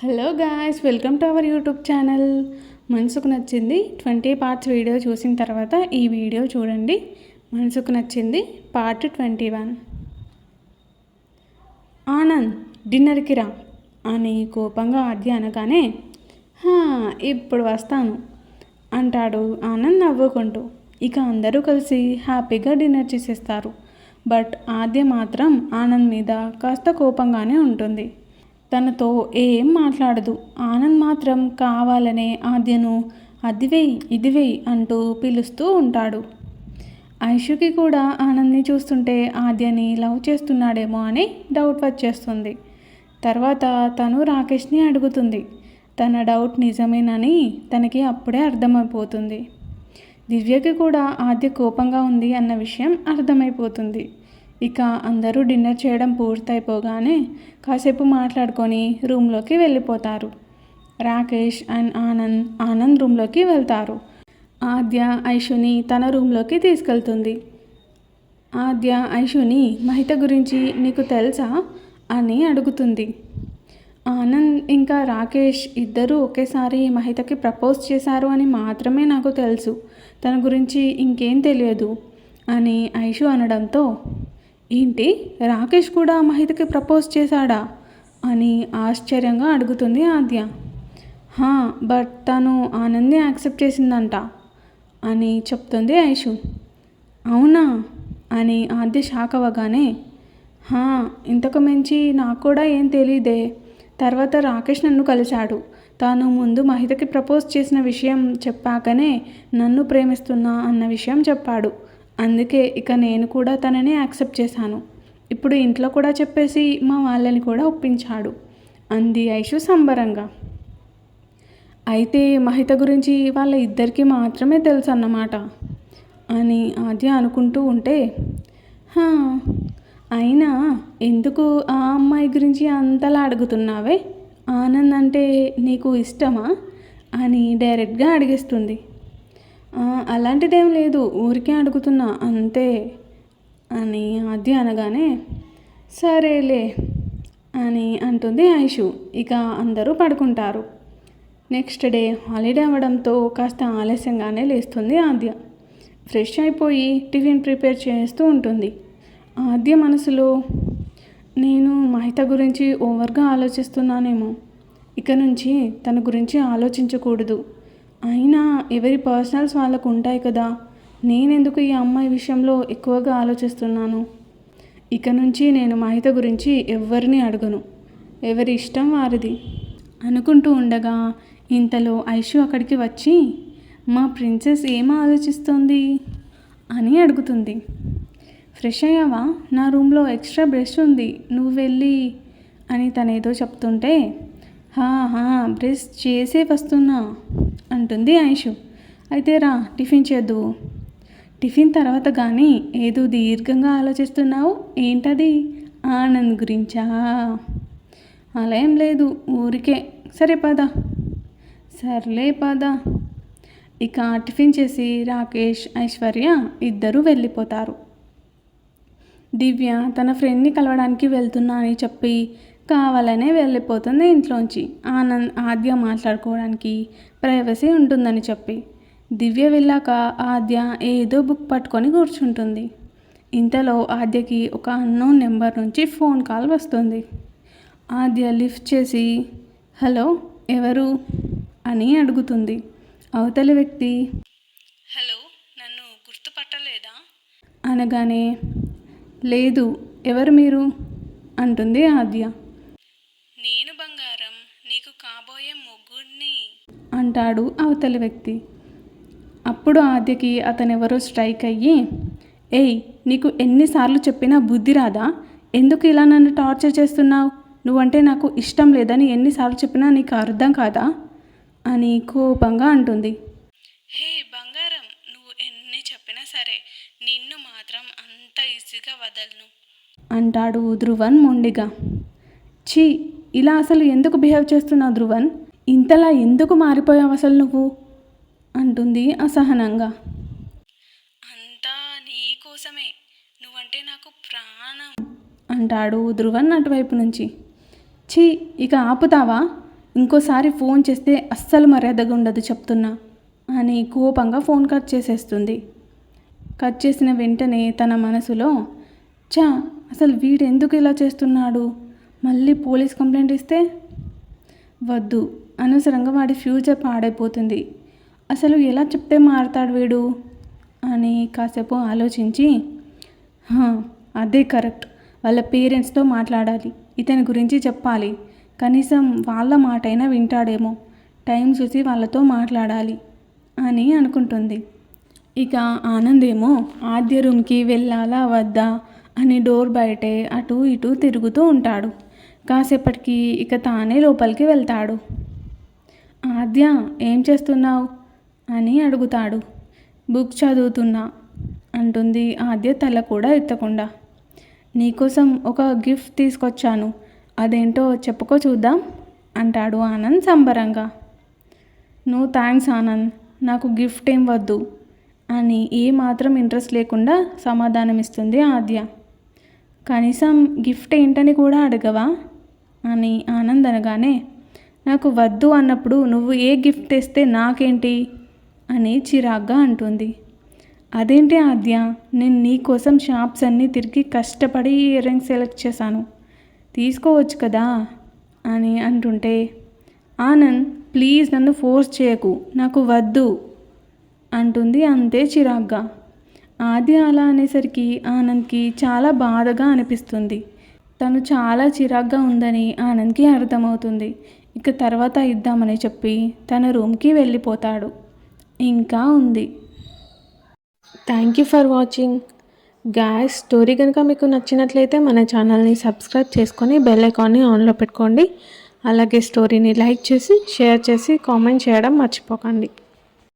Hello guys welcome to our YouTube channel మనసుకు నచ్చింది twenty parts video చూసిన తర్వాత ఈ వీడియో చూడండి. మనసుకు నచ్చింది పార్ట్ ట్వంటీ వన్ ఆనంద్ డిన్నర్కి రా అని కోపంగా ఆద్య అనగానే "హా, ఇప్పుడు వస్తాను అంటాడు ఆనంద్ నవ్వుకుంటూ. ఇక అందరూ కలిసి హ్యాపీగా డిన్నర్ చేసేస్తారు. బట్ ఆద్య మాత్రం ఆనంద్ మీద కాస్త కోపంగానే ఉంటుంది. తనతో ఏం మాట్లాడదు. ఆనంద్ మాత్రం కావాలనే ఆద్యను అది వెయ్యి అంటూ పిలుస్తూ ఉంటాడు. ఐషుకి కూడా ఆనంద్ని చూస్తుంటే ఆద్యని లవ్ చేస్తున్నాడేమో అని డౌట్ వచ్చేస్తుంది. తర్వాత తను రాకేష్ని అడుగుతుంది. తన డౌట్ నిజమేనని తనకి అప్పుడే అర్థమైపోతుంది. దివ్యకి కూడా ఆద్య కోపంగా ఉంది అన్న విషయం అర్థమైపోతుంది. ఇక అందరూ డిన్నర్ చేయడం పూర్తయిపోగానే కాసేపు మాట్లాడుకొని రూమ్లోకి వెళ్ళిపోతారు. రాకేష్ అండ్ ఆనంద్ ఆనంద్ రూమ్లోకి వెళ్తారు. ఆద్య ఐషుని తన రూమ్లోకి తీసుకెళ్తుంది. ఆద్య ఐషుని మహిత గురించి నీకు తెలుసా? అని అడుగుతుంది. ఆనంద్ ఇంకా రాకేష్ ఇద్దరూ ఒకేసారి మహితకి ప్రపోజ్ చేశారు అని మాత్రమే నాకు తెలుసు. తన గురించి ఇంకేం తెలియదు అని ఐషు అనడంతో ఏంటి? రాకేష్ కూడా మహితకి ప్రపోజ్ చేశాడా? అని ఆశ్చర్యంగా అడుగుతుంది ఆద్య. హా బట్ తను ఆనంది యాక్సెప్ట్ చేసిందంట అని చెప్తుంది ఐషు. అవునా? అని ఆద్య షాక్ అవ్వగానే. హా ఇంతకు మించి నాకు కూడా ఏం తెలియదే తర్వాత రాకేష్ నన్ను కలిశాడు. తాను ముందు మహితకి ప్రపోజ్ చేసిన విషయం చెప్పాకనే నన్ను ప్రేమిస్తున్నా అన్న విషయం చెప్పాడు. అందుకే ఇక నేను కూడా తనని యాక్సెప్ట్ చేశాను. ఇప్పుడు ఇంట్లో కూడా చెప్పేసి మా వాళ్ళని కూడా ఒప్పించాడు. అంది ఐషు సంబరంగా. అయితే మహిత గురించి వాళ్ళ ఇద్దరికీ మాత్రమే తెలుసు అన్నమాట అని ఆద్య అనుకుంటూ ఉంటే "హా, అయినా ఎందుకు ఆ అమ్మాయి గురించి అంతలా అడుగుతున్నావే? ఆనంద్ అంటే నీకు ఇష్టమా? అని డైరెక్ట్గా అడిగేస్తుంది. అలాంటిదేం లేదు. ఊరికే అడుగుతున్నా. అంతే అని ఆద్య అనగానే సరేలే అని అంటుంది ఐషు ఇక అందరూ పడుకుంటారు. నెక్స్ట్ డే హాలిడే అవ్వడంతో కాస్త ఆలస్యంగానే లేస్తుంది ఆద్య. ఫ్రెష్ అయిపోయి టిఫిన్ ప్రిపేర్ చేస్తూ ఉంటుంది. ఆద్య మనసులో నేను మహిత గురించి ఓవర్గా ఆలోచిస్తున్నానేమో. ఇక నుంచి తన గురించి ఆలోచించకూడదు. అయినా ఎవరి పర్సనల్స్ వాళ్ళకు ఉంటాయి కదా. నేనెందుకు ఈ అమ్మాయి విషయంలో ఎక్కువగా ఆలోచిస్తున్నాను? ఇక నుంచి నేను మహిత గురించి ఎవరిని అడగను. ఎవరి ఇష్టం వారిది. అనుకుంటూ ఉండగా ఇంతలో ఐషు అక్కడికి వచ్చి మా ప్రిన్సెస్ ఏం ఆలోచిస్తోంది? అని అడుగుతుంది. ఫ్రెష్ అయ్యావా? నా రూమ్లో ఎక్స్ట్రా బ్రష్ ఉంది. నువ్వు వెళ్ళి అని తనేదో చెప్తుంటే హా హా బ్రష్ చేసే వస్తున్నా. అంటుంది ఐషు అయితే రా టిఫిన్ చేద్దువు టిఫిన్ తర్వాత కానీ ఏదో దీర్ఘంగా ఆలోచిస్తున్నావు? ఏంటది? ఆనంద్ గురించా? అలా ఏం లేదు ఊరికే. సరే పద. సర్లే పద. ఇక టిఫిన్ చేసి రాకేష్ ఐశ్వర్య ఇద్దరూ వెళ్ళిపోతారు. దివ్య తన ఫ్రెండ్ని కలవడానికి వెళ్తున్నా అని చెప్పి కావాలనే వెళ్ళిపోతుంది ఇంట్లోంచి. ఆనంద్ ఆద్య మాట్లాడుకోవడానికి ప్రైవసీ ఉంటుందని చెప్పి. దివ్య వెళ్ళాక ఆద్య ఏదో బుక్ పట్టుకొని కూర్చుంటుంది. ఇంతలో ఆద్యకి ఒక అన్నోన్ నెంబర్ నుంచి ఫోన్ కాల్ వస్తుంది. ఆద్య లిఫ్ట్ చేసి హలో ఎవరు? అని అడుగుతుంది. అవతలి వ్యక్తి హలో నన్ను గుర్తుపట్టలేదా? అనగానే లేదు ఎవరు మీరు? అంటుంది ఆద్య నేను బంగారం నీకు కాబోయే మొగ్గుడిని అంటాడు అవతలి వ్యక్తి. అప్పుడు ఆద్యకి అతనెవరో స్ట్రైక్ అయ్యి ఏయ్ నీకు ఎన్నిసార్లు చెప్పినా బుద్ధి రాదా? ఎందుకు ఇలా నన్ను టార్చర్ చేస్తున్నావు? నువ్వంటే నాకు ఇష్టం లేదని ఎన్నిసార్లు చెప్పినా నీకు అర్థం కాదా? అని కోపంగా అంటుంది. హే బంగారం నువ్వు ఎన్ని చెప్పినా సరే నిన్ను మాత్రం అంత ఈజీగా వదలను అంటాడు ధ్రువన్ మొండిగా. ఛీ ఇలా అసలు ఎందుకు బిహేవ్ చేస్తున్నావు ధ్రువన్ ఇంతలా ఎందుకు మారిపోయావు అసలు నువ్వు? అంటుంది అసహనంగా. అంతా నీ కోసమే. నువ్వంటే నాకు ప్రాణం. అంటాడు ధ్రువన్ అటువైపు నుంచి. ఛీ ఇక ఆపుతావా? ఇంకోసారి ఫోన్ చేస్తే అస్సలు మర్యాదగా ఉండదు చెప్తున్నా అని కోపంగా ఫోన్ కట్ చేసేస్తుంది. కట్ చేసిన వెంటనే తన మనసులో చా అసలు వీడు ఎందుకు ఇలా చేస్తున్నాడు? మళ్ళీ పోలీస్ కంప్లైంట్ ఇస్తే వద్దు. అనవసరంగా వాడి ఫ్యూచర్ పాడైపోతుంది. అసలు ఎలా చెప్తే మారుతాడు వీడు? అని కాసేపు ఆలోచించి అదే కరెక్ట్. వాళ్ళ పేరెంట్స్తో మాట్లాడాలి. ఇతని గురించి చెప్పాలి. కనీసం వాళ్ళ మాటైనా వింటాడేమో. టైం చూసి వాళ్ళతో మాట్లాడాలి అని అనుకుంటుంది. ఇక ఆనంద్ ఏమో ఆద్య రూమ్కి వెళ్ళాలా వద్దా అని డోర్ బయటే అటు ఇటు తిరుగుతూ ఉంటాడు. కాసేపటికి ఇక తానే లోపలికి వెళ్తాడు. ఆద్య ఏం చేస్తున్నావు? అని అడుగుతాడు. బుక్ చదువుతున్నా అంటుంది ఆద్య తల కూడా ఎత్తకుండా. నీకోసం ఒక గిఫ్ట్ తీసుకొచ్చాను. అదేంటో చెప్పుకో చూద్దాం అంటాడు ఆనంద్ సంబరంగా. నో థ్యాంక్స్ ఆనంద్ నాకు గిఫ్ట్ ఏం వద్దు అని ఏ మాత్రం ఇంట్రెస్ట్ లేకుండా సమాధానం ఇస్తుంది ఆద్య. కనీసం గిఫ్ట్ ఏంటని కూడా అడగవా? అని ఆనంద్ అనగానే నాకు వద్దు అన్నప్పుడు నువ్వు ఏ గిఫ్ట్ తెస్తే నాకేంటి? అని చిరాగ్గా అంటుంది. అదేంటి ఆద్య నేను నీకోసం షాప్స్ అన్నీ తిరిగి కష్టపడి ఇయర్ రింగ్ సెలెక్ట్ చేశాను. తీసుకోవచ్చు కదా? అని అంటుంటే ఆనంద్ ప్లీజ్ నన్ను ఫోర్స్ చేయకు నాకు వద్దు. అంటుంది అంతే చిరాగ్గా. ఆది అలా అనేసరికి ఆనంద్కి చాలా బాధగా అనిపిస్తుంది. తను చాలా చిరాగ్గా ఉందని ఆనంద్కి అర్థమవుతుంది. ఇక తర్వాత ఇద్దామని చెప్పి తన రూమ్కి వెళ్ళిపోతాడు. ఇంకా ఉంది. Thank you for watching guys story కనుక మీకు నచ్చినట్లయితే మన ఛానల్ని సబ్స్క్రైబ్ చేసుకొని బెల్ ఐకాన్ని ఆన్లో పెట్టుకోండి. అలాగే స్టోరీని లైక్ చేసి షేర్ చేసి కామెంట్ చేయడం మర్చిపోకండి.